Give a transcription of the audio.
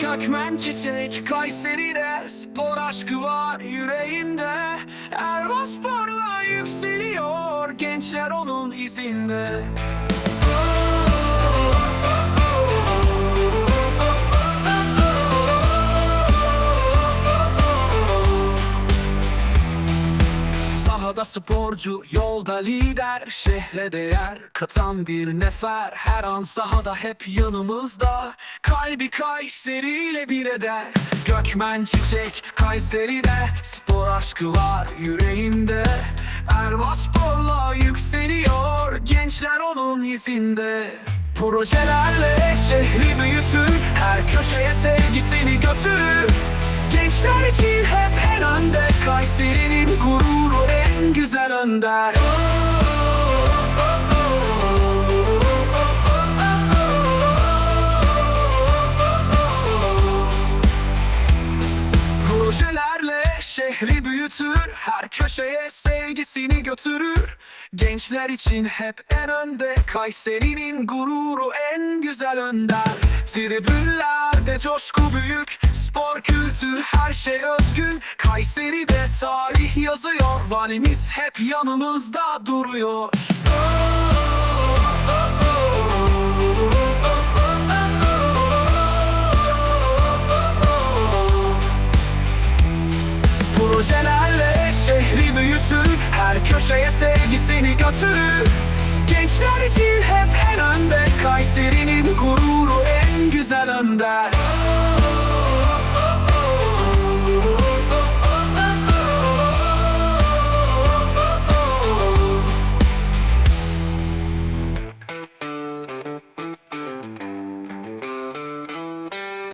Gökmen çiçek Kayseri'de Spor aşkı var yüreğinde. Erva sporla yükseliyor Gençler onun izinde Sahada sporcu, yolda lider Şehre değer. Katan bir nefer Her an sahada hep yanımızda. Kalbi Kayseri'yle bir eder. Gökmen çiçek Kayseri'de Spor aşkı var yüreğinde. Erva sporla yükseliyor Gençler onun izinde. Projelerle şehri büyütür Her köşeye sevgisini götürür. Gençler için hep en önde en güzel önder Projelerle şehri büyütür Her köşeye sevgisini götürür. Gençler için hep en önde Kayseri'nin gururu en güzel önder. Tribünlerde coşku büyük Spor kültür her şey özgün. Kayseri'de tarih yazıyor. Valimiz hep yanımızda duruyor. Projelerle şehri büyütür. Her köşeye sevgisini götürür. Gençler için hep en önde. Kayseri'nin gururu en güzel önder